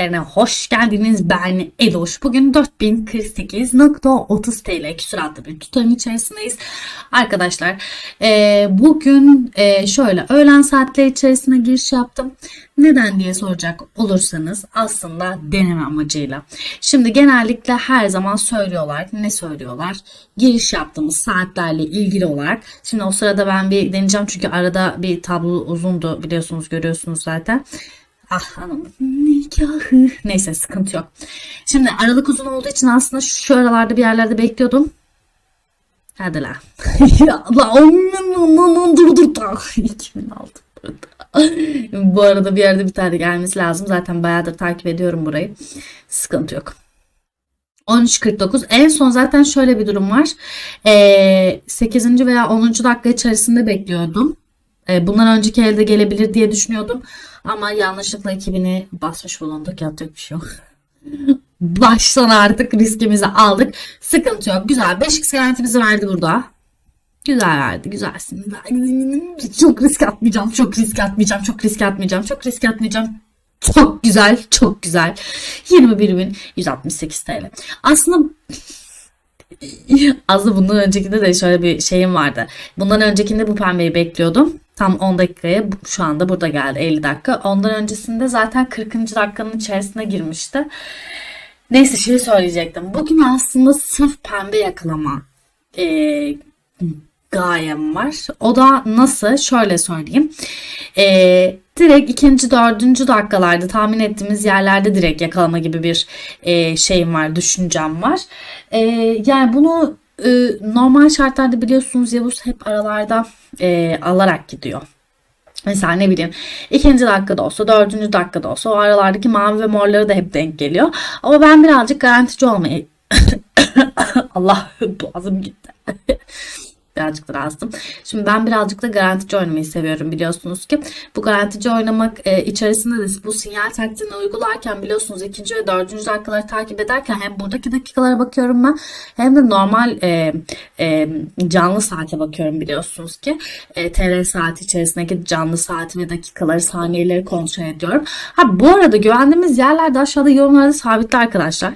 grafiklerine hoş geldiniz. Ben Edoş. Bugün 4048.30 TL küsuratlı bir tutarın içerisindeyiz. Arkadaşlar e, bugün e, şöyle öğlen saatleri içerisine giriş yaptım. Neden diye soracak olursanız aslında deneme amacıyla. Şimdi genellikle her zaman söylüyorlar. Ne söylüyorlar? Giriş yaptığımız saatlerle ilgili olarak. Şimdi o sırada ben bir deneyeceğim çünkü arada bir tablo uzundu biliyorsunuz görüyorsunuz zaten. Ah hanım nikahı. Neyse sıkıntı yok. Şimdi aralık uzun olduğu için aslında şu aralarda bir yerlerde bekliyordum. Hadi la. ya la dur dur dur. 2006 burada. Bu arada bir yerde bir tane gelmesi lazım. Zaten bayağıdır takip ediyorum burayı. Sıkıntı yok. 13.49. En son zaten şöyle bir durum var. Ee, 8. veya 10. dakika içerisinde bekliyordum. Ee, bundan önceki elde gelebilir diye düşünüyordum. Ama yanlışlıkla 2000'i basmış bulunduk. Yapacak bir şey yok. Baştan artık riskimizi aldık. Sıkıntı yok. Güzel. 5x garantimizi verdi burada. Güzel verdi. Güzelsin. Çok risk atmayacağım. Çok risk atmayacağım. Çok risk atmayacağım. Çok risk atmayacağım. Çok güzel. Çok güzel. 21.168 TL. Aslında aslında bundan öncekinde de şöyle bir şeyim vardı. Bundan öncekinde bu pembeyi bekliyordum. Tam 10 dakikaya şu anda burada geldi 50 dakika. Ondan öncesinde zaten 40. dakikanın içerisine girmişti. Neyse şey söyleyecektim. Bugün aslında sırf pembe yakalama e, gayem var. O da nasıl? Şöyle söyleyeyim. E, direkt ikinci, dördüncü dakikalarda tahmin ettiğimiz yerlerde direkt yakalama gibi bir e, şeyim var, düşüncem var. E, yani bunu e, normal şartlarda biliyorsunuz Yavuz hep aralarda e, alarak gidiyor. Mesela ne bileyim ikinci dakikada olsa dördüncü dakikada olsa o aralardaki mavi ve morları da hep denk geliyor. Ama ben birazcık garantici olmayı Allah boğazım gitti. Birazcık rahatsızım. Şimdi ben birazcık da garantici oynamayı seviyorum biliyorsunuz ki. Bu garantici oynamak e, içerisinde de bu sinyal taktiğini uygularken biliyorsunuz ikinci ve dördüncü dakikaları takip ederken hem buradaki dakikalara bakıyorum ben hem de normal e, e, canlı saate bakıyorum biliyorsunuz ki. E, TL saati içerisindeki canlı saati ve dakikaları saniyeleri kontrol ediyorum. Ha bu arada güvendiğimiz yerlerde aşağıda yorumlarda sabitli arkadaşlar.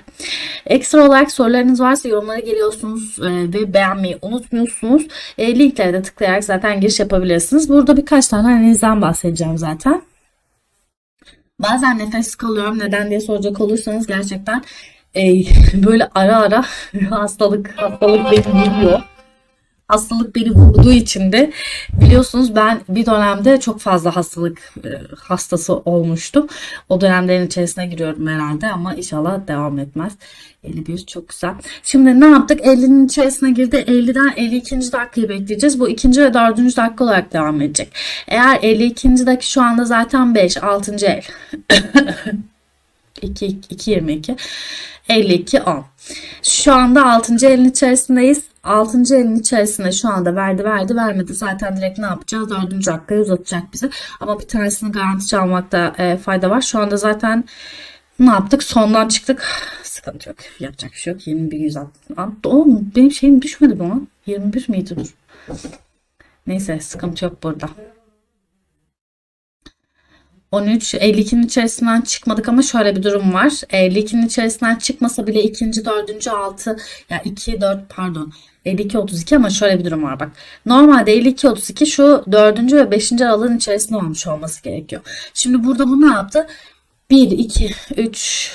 Ekstra olarak sorularınız varsa yorumlara geliyorsunuz e, ve beğenmeyi unutmuyorsunuz. E, linklere de tıklayarak zaten giriş yapabilirsiniz. Burada birkaç tane analizden bahsedeceğim zaten. Bazen nefes kalıyorum. Neden diye soracak olursanız gerçekten e, böyle ara ara hastalık hastalık beni vuruyor. Hastalık beni vurduğu için de biliyorsunuz ben bir dönemde çok fazla hastalık e, hastası olmuştum. O dönemlerin içerisine giriyorum herhalde ama inşallah devam etmez. 51 çok güzel. Şimdi ne yaptık? 50'nin içerisine girdi. 50'den 52. dakikayı bekleyeceğiz. Bu ikinci ve dördüncü dakika olarak devam edecek. Eğer 52. dakika şu anda zaten 5, 6. el. 2, 2, 22. 52, 10. Şu anda 6. elin içerisindeyiz. 6. elin içerisinde şu anda verdi verdi vermedi. Zaten direkt ne yapacağız? 4. dakikayı uzatacak bizi. Ama bir tanesini garanti çalmakta e, fayda var. Şu anda zaten ne yaptık? Sondan çıktık. Sıkıntı yok. Yapacak bir şey yok. 21 160. Oğlum benim şeyim düşmedi bu lan. 21 miydi dur. Neyse sıkıntı yok burada. 13, 52'nin içerisinden çıkmadık ama şöyle bir durum var. 52'nin içerisinden çıkmasa bile ikinci, dördüncü, altı, ya yani 2, 4 pardon 52, 32 ama şöyle bir durum var bak. Normalde 52, 32 şu dördüncü ve beşinci aralığın içerisinde olmuş olması gerekiyor. Şimdi burada bu ne yaptı? 1, 2, 3,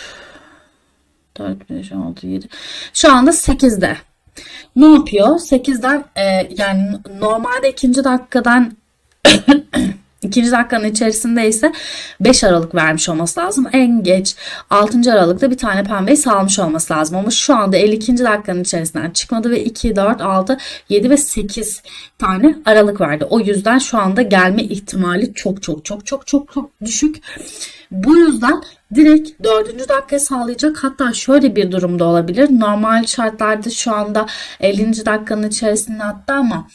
4, 5, 6, 7. Şu anda 8'de. Ne yapıyor? 8'den e, yani normalde ikinci dakikadan İkinci dakikanın içerisinde ise 5 Aralık vermiş olması lazım. En geç 6. Aralık'ta bir tane pembeyi salmış olması lazım. Ama şu anda 52. dakikanın içerisinden çıkmadı ve 2, 4, 6, 7 ve 8 tane Aralık verdi. O yüzden şu anda gelme ihtimali çok çok çok çok çok çok düşük. Bu yüzden direkt 4. dakikayı sağlayacak. Hatta şöyle bir durumda olabilir. Normal şartlarda şu anda 50. dakikanın içerisinde hatta ama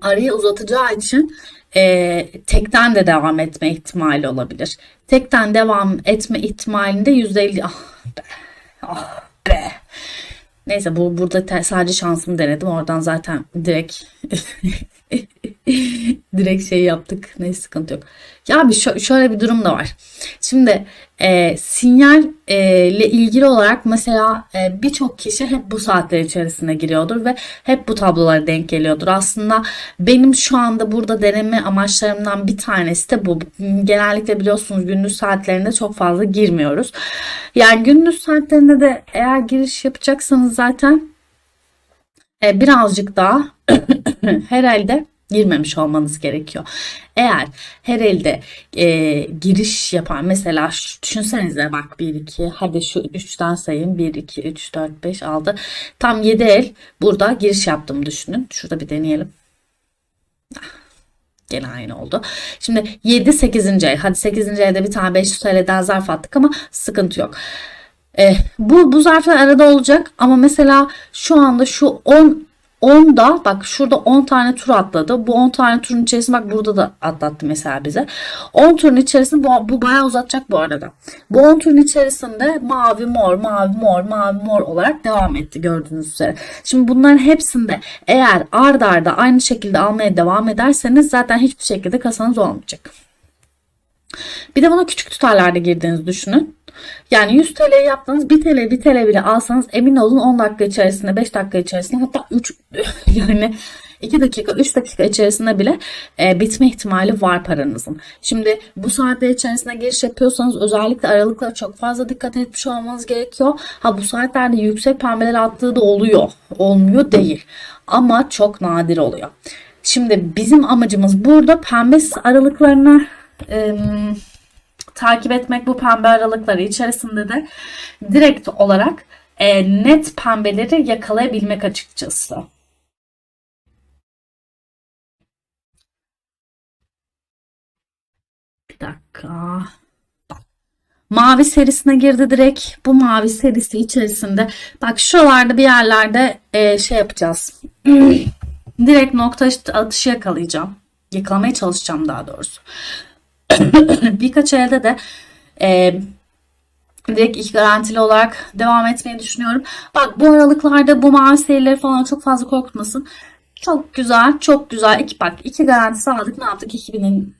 arayı uzatacağı için e, tekten de devam etme ihtimali olabilir. Tekten devam etme ihtimalinde %50 ah be, ah be. Neyse bu burada sadece şansımı denedim. Oradan zaten direkt direkt şey yaptık. Neyse sıkıntı yok. Ya bir şö- şöyle bir durum da var. Şimdi e, sinyal e, ilgili olarak mesela e, birçok kişi hep bu saatler içerisine giriyordur ve hep bu tablolara denk geliyordur. Aslında benim şu anda burada deneme amaçlarımdan bir tanesi de bu. Genellikle biliyorsunuz gündüz saatlerinde çok fazla girmiyoruz. Yani gündüz saatlerinde de eğer giriş yapacaksanız zaten e, birazcık daha herhalde girmemiş olmanız gerekiyor. Eğer her elde e, giriş yapan mesela şu, düşünsenize bak 1 2 hadi şu 3'ten sayayım 1 2 3 4 5 6 tam 7 el burada giriş yaptım düşünün. Şurada bir deneyelim. Ah, Gene aynı oldu. Şimdi 7 8. el. Hadi 8. elde bir tane 500 TL'den zarf attık ama sıkıntı yok. E, bu, bu zarflar arada olacak ama mesela şu anda şu 10 10'da bak şurada 10 tane tur atladı. Bu 10 tane turun içerisinde bak burada da atlattı mesela bize. 10 turun içerisinde bu, bu bayağı uzatacak bu arada. Bu 10 turun içerisinde mavi mor mavi mor mavi mor olarak devam etti gördüğünüz üzere. Şimdi bunların hepsinde eğer ard arda aynı şekilde almaya devam ederseniz zaten hiçbir şekilde kasanız olmayacak. Bir de buna küçük tutarlarda girdiğinizi düşünün. Yani 100 TL yaptığınız 1 TL 1 TL bile alsanız emin olun 10 dakika içerisinde 5 dakika içerisinde hatta 3 yani 2 dakika 3 dakika içerisinde bile e, bitme ihtimali var paranızın. Şimdi bu saatler içerisinde giriş yapıyorsanız özellikle aralıklara çok fazla dikkat etmiş olmanız gerekiyor. Ha bu saatlerde yüksek pembeler attığı da oluyor. Olmuyor değil. Ama çok nadir oluyor. Şimdi bizim amacımız burada pembe aralıklarına e, takip etmek bu pembe aralıkları içerisinde de direkt olarak e, net pembeleri yakalayabilmek açıkçası. Bir dakika. Mavi serisine girdi direkt. Bu mavi serisi içerisinde. Bak şuralarda bir yerlerde e, şey yapacağız. direkt nokta atışı yakalayacağım. Yakalamaya çalışacağım daha doğrusu. Birkaç elde de e, direkt iki garantili olarak devam etmeyi düşünüyorum. Bak bu aralıklarda bu mavi serileri falan çok fazla korkutmasın. Çok güzel, çok güzel. İki, bak iki garanti sağladık. Ne yaptık? 2000'in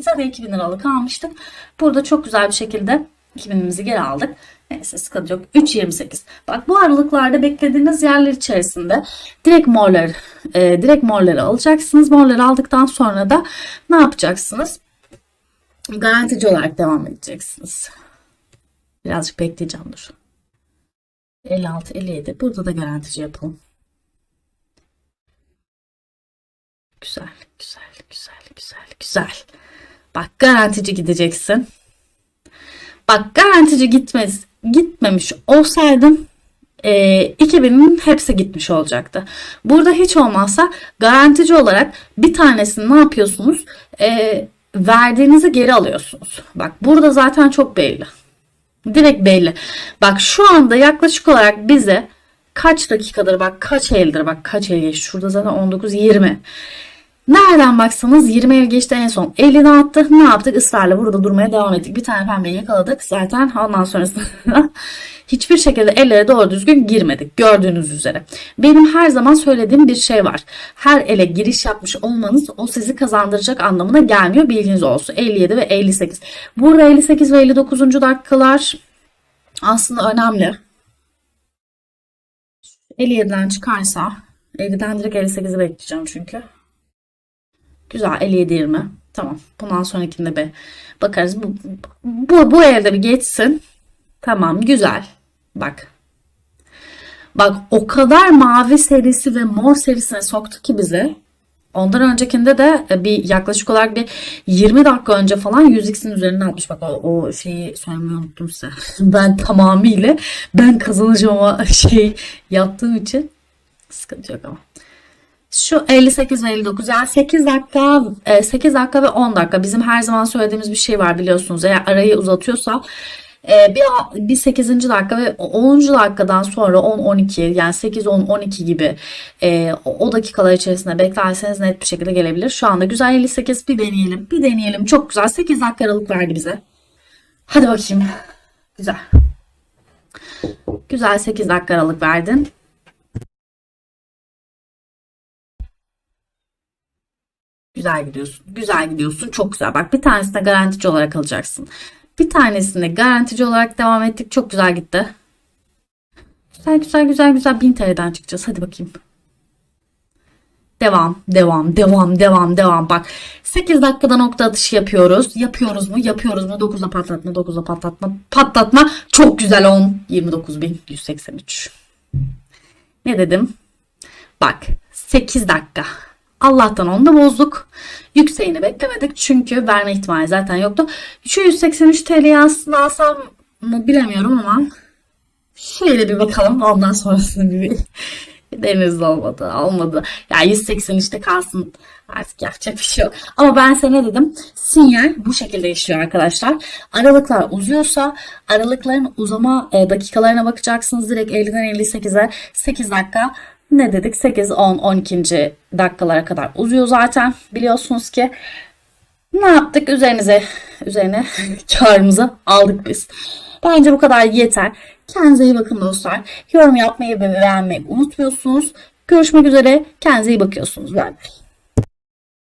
zaten 2000 liralık almıştık. Burada çok güzel bir şekilde 2000'imizi geri aldık. Neyse sıkıntı yok. 3.28. Bak bu aralıklarda beklediğiniz yerler içerisinde direkt morları, e, direkt morları alacaksınız. Morları aldıktan sonra da ne yapacaksınız? Garantici olarak devam edeceksiniz. Birazcık bekleyeceğim dur. 56, 57. Burada da garantici yapalım. Güzel, güzel, güzel, güzel, güzel. Bak garantici gideceksin. Bak garantici gitmez, gitmemiş olsaydım e, 2000'in hepsi gitmiş olacaktı. Burada hiç olmazsa garantici olarak bir tanesini ne yapıyorsunuz? E, verdiğinizi geri alıyorsunuz. Bak burada zaten çok belli. Direkt belli. Bak şu anda yaklaşık olarak bize kaç dakikadır bak kaç eldir bak kaç el geçti. Şurada zaten 19 20. Nereden baksanız 20 el geçti en son. Elini attı. Ne yaptık? Israrla burada durmaya devam ettik. Bir tane pembeyi yakaladık. Zaten ondan sonrasında hiçbir şekilde ellere doğru düzgün girmedik. Gördüğünüz üzere. Benim her zaman söylediğim bir şey var. Her ele giriş yapmış olmanız o sizi kazandıracak anlamına gelmiyor. Bilginiz olsun. 57 ve 58. Burada 58 ve 59. dakikalar aslında önemli. 57'den çıkarsa 50'den direkt 58'i bekleyeceğim çünkü. Güzel 57 20. Tamam. Bundan sonrakinde bir bakarız. Bu, bu, bu evde bir geçsin. Tamam güzel. Bak. Bak o kadar mavi serisi ve mor serisine soktu ki bizi. Ondan öncekinde de bir yaklaşık olarak bir 20 dakika önce falan 100x'in üzerine atmış. Bak o, o şeyi söylemeyi unuttum size. ben tamamıyla ben kazanacağıma şey yaptığım için sıkıntı yok ama. Şu 58 ve 59 yani 8 dakika 8 dakika ve 10 dakika bizim her zaman söylediğimiz bir şey var biliyorsunuz. Eğer arayı uzatıyorsa bir, bir 8. dakika ve 10. dakikadan sonra 10 12 yani 8 10 12 gibi o dakikalar içerisinde beklerseniz net bir şekilde gelebilir. Şu anda güzel 58 bir deneyelim. Bir deneyelim. Çok güzel 8 dakika aralık verdi bize. Hadi bakayım. Güzel. Güzel 8 dakika aralık verdin. Güzel gidiyorsun. Güzel gidiyorsun. Çok güzel. Bak bir tanesine garantici olarak alacaksın. Bir tanesine garantici olarak devam ettik. Çok güzel gitti. Güzel güzel güzel güzel 1000 TL'den çıkacağız. Hadi bakayım. Devam, devam, devam, devam, devam. Bak 8 dakikada nokta atışı yapıyoruz. Yapıyoruz mu? Yapıyoruz mu? 9'a patlatma, 9'a patlatma, patlatma. Çok güzel 10. 29.183. Ne dedim? Bak 8 dakika. Allah'tan onu da bozduk. Yükseğini beklemedik çünkü verme ihtimali zaten yoktu. Şu 183 TL'yi aslında alsam mı bilemiyorum ama şöyle bir bakalım ondan sonrasını bir Deniz olmadı, olmadı. Ya 183'te kalsın. Artık yapacak bir şey yok. Ama ben sana ne dedim? Sinyal bu şekilde işliyor arkadaşlar. Aralıklar uzuyorsa aralıkların uzama e, dakikalarına bakacaksınız. Direkt 50'den 58'e 8 dakika ne dedik? 8, 10, 12. dakikalara kadar uzuyor zaten. Biliyorsunuz ki ne yaptık? Üzerinize, üzerine karımızı aldık biz. Bence bu kadar yeter. Kendinize iyi bakın dostlar. Yorum yapmayı ve beğenmeyi unutmuyorsunuz. Görüşmek üzere. Kendinize iyi bakıyorsunuz. Bye.